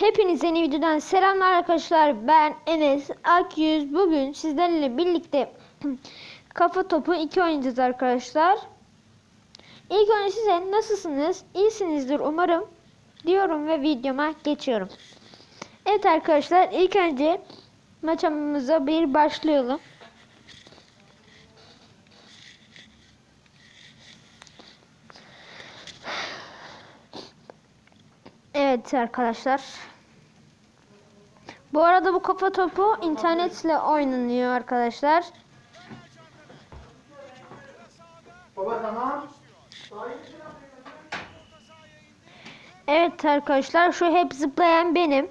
Hepinize yeni videodan selamlar arkadaşlar. Ben Enes Akyüz. Bugün sizlerle birlikte kafa topu 2 oynayacağız arkadaşlar. İlk önce size nasılsınız? İyisinizdir umarım diyorum ve videoma geçiyorum. Evet arkadaşlar ilk önce maçımıza bir başlayalım. Evet arkadaşlar. Bu arada bu kafa topu internetle oynanıyor arkadaşlar. Baba tamam. Evet arkadaşlar şu hep zıplayan benim.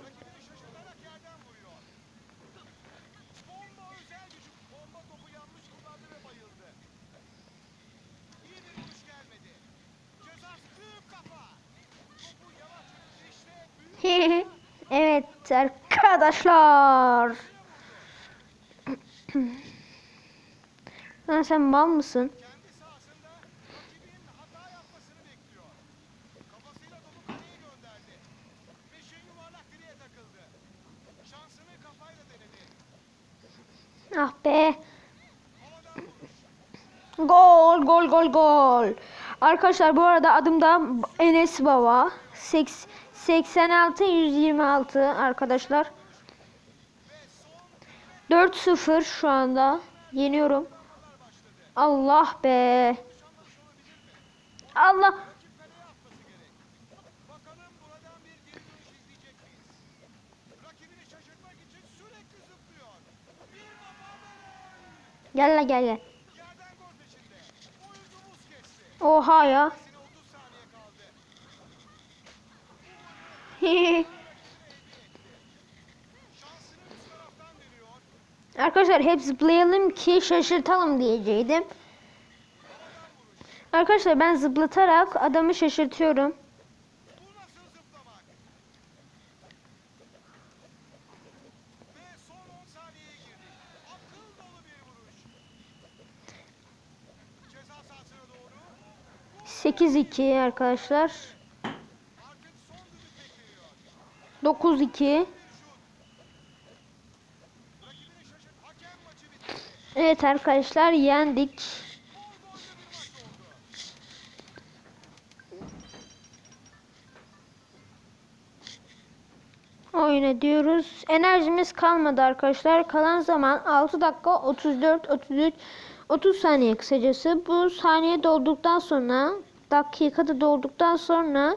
Evet arkadaşlar. Lan sen mal mısın? Ah be. Gol gol gol gol. Arkadaşlar bu arada adım da Enes Baba. Seks- 86 126 arkadaşlar. 4-0 şu anda. Yeniyorum. Allah be. Allah. Gel la gel gel. Oha ya. Arkadaşlar hep zıplayalım ki şaşırtalım diyeceydim. Arkadaşlar ben zıplatarak adamı şaşırtıyorum. Sekiz iki arkadaşlar. Dokuz iki. Evet arkadaşlar yendik. Oyun ediyoruz. Enerjimiz kalmadı arkadaşlar. Kalan zaman 6 dakika 34 33 30 saniye kısacası. Bu saniye dolduktan sonra dakikada dolduktan sonra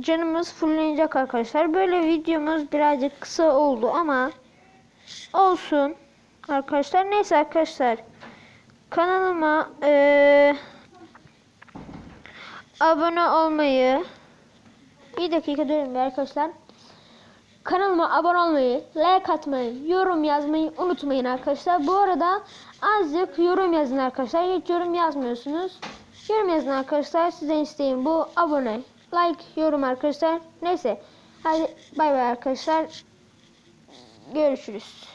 canımız fullenecek arkadaşlar. Böyle videomuz birazcık kısa oldu ama olsun arkadaşlar. Neyse arkadaşlar kanalıma eee, abone olmayı bir dakika durun arkadaşlar. Kanalıma abone olmayı, like atmayı, yorum yazmayı unutmayın arkadaşlar. Bu arada azıcık yorum yazın arkadaşlar. Hiç yorum yazmıyorsunuz. Yorum yazın arkadaşlar. Sizden isteğim bu. Abone, like, yorum arkadaşlar. Neyse. Hadi bay bay arkadaşlar. Görüşürüz.